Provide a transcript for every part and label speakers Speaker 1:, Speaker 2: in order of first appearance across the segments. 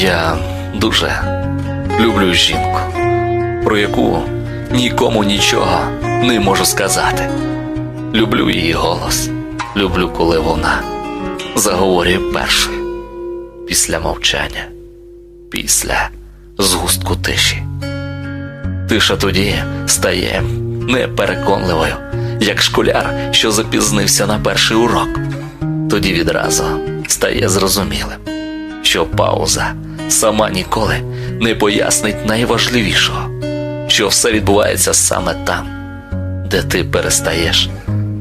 Speaker 1: Я дуже люблю жінку, про яку нікому нічого не можу сказати. Люблю її голос, люблю, коли вона заговорює першою, після мовчання, після згустку тиші. Тиша тоді стає непереконливою, як школяр, що запізнився на перший урок. Тоді відразу стає зрозумілим, що пауза сама ніколи не пояснить найважливішого, що все відбувається саме там, де ти перестаєш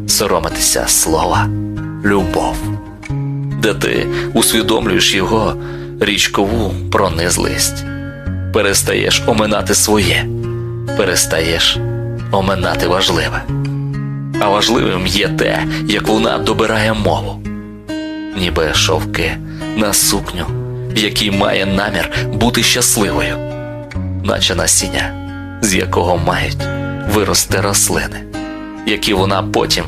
Speaker 1: соромитися слова любов, де ти усвідомлюєш його річкову пронизливість, перестаєш оминати своє, перестаєш оминати важливе. А важливим є те, як вона добирає мову, ніби шовки на сукню, в якій має намір бути щасливою, наче насіння, з якого мають вирости рослини, які вона потім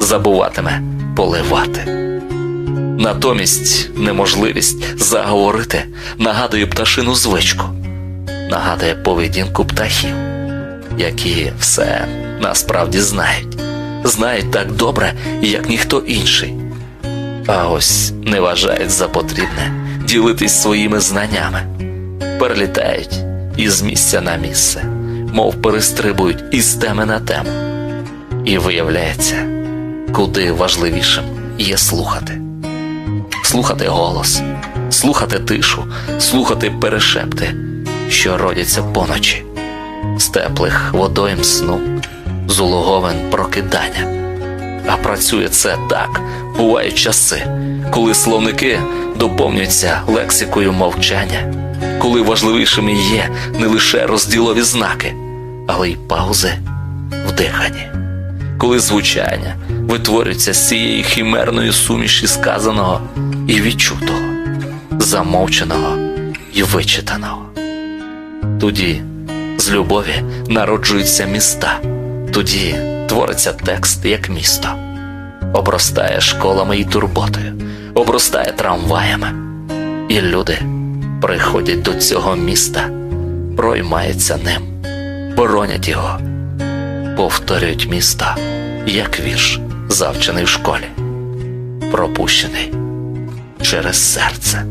Speaker 1: забуватиме поливати. Натомість неможливість заговорити нагадує пташину звичку, нагадує поведінку птахів, які все насправді знають, знають так добре, як ніхто інший. А ось не вважають за потрібне ділитись своїми знаннями, перелітають із місця на місце, мов перестрибують із теми на тему. І виявляється, куди важливішим є слухати. Слухати голос, слухати тишу, слухати перешепти, що родяться поночі, з теплих водойм сну, з улоговин прокидання. А працює це так, бувають часи, коли словники доповнюються лексикою мовчання, коли важливішими є не лише розділові знаки, але й паузи в диханні, коли звучання витворюється з цієї хімерної суміші сказаного і відчутого, замовченого і вичитаного. Тоді з любові народжуються міста, тоді твориться текст як місто, обростає школами і турботою, обростає трамваями, і люди приходять до цього міста, проймаються ним, боронять його, повторюють місто, як вірш, завчений в школі, пропущений через серце.